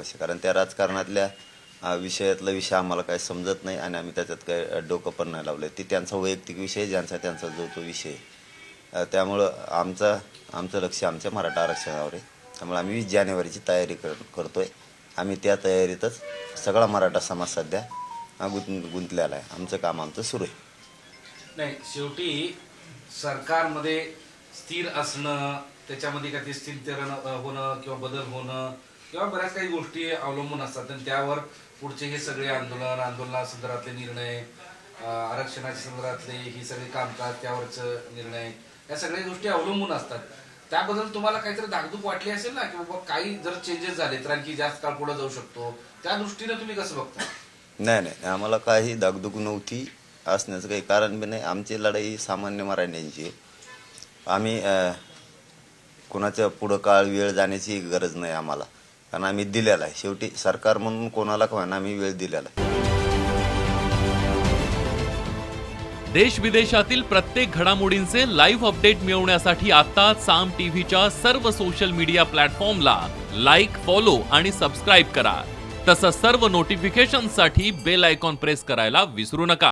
चौकशी कारण त्या राजकारणातल्या विषयातला विषय आम्हाला काय समजत नाही आणि आम्ही त्याच्यात काही डोकं पण नाही लावलं ती त्यांचा वैयक्तिक विषय ज्यांचा त्यांचा जो तो विषय. त्यामुळं आमचा आमचं लक्ष आमच्या मराठा आरक्षणावर आहे. त्यामुळे आम्ही वीस जानेवारीची तयारी कर करतोय. आम्ही त्या तयारीतच सगळा मराठा समाज सध्या गुंत गुंतलेला आहे. आमचं काम आमचं सुरू आहे. नाही शेवटी सरकारमध्ये स्थिर असणं त्याच्यामध्ये काही स्थिर होणं किंवा बदल होणं किंवा बऱ्याच काही गोष्टी अवलंबून असतात. आणि त्यावर पुढचे हे सगळे आंदोलन आंदोलनासंदर्भातले निर्णय आरक्षणाच्या संदर्भातले ही सगळे कामकाज त्यावरचं निर्णय या सगळ्या गोष्टी अवलंबून असतात. त्याबद्दल तुम्हाला काहीतरी धाकधूक वाटली असेल ना की बाबा काही जर चेंजेस झाले तर आणखी जास्त काळ पुढे जाऊ शकतो. त्या दृष्टीने तुम्ही कसं बघता? नाही नाही. आम्हाला काही दागदुग नव्हती असण्याचं काही कारण बी नाही. आमची लढाई सामान्य मराठ्यांची आहे. आम्ही अ, कोणाच्या पुढं काळ वेळ जाण्याची गरज नाही आम्हाला. कारण आम्ही दिलेला आहे. शेवटी सरकार म्हणून कोणाला का आम्ही वेळ दिलेला आहे. देश विदेशातील प्रत्येक घडामोडींचे लाईव्ह अपडेट मिळवण्यासाठी आता साम टीव्हीच्या सर्व सोशल मीडिया प्लॅटफॉर्मला लाईक फॉलो आणि सबस्क्राईब करा. तसंच सर्व नोटिफिकेशनसाठी बेल आयकॉन प्रेस करायला विसरू नका.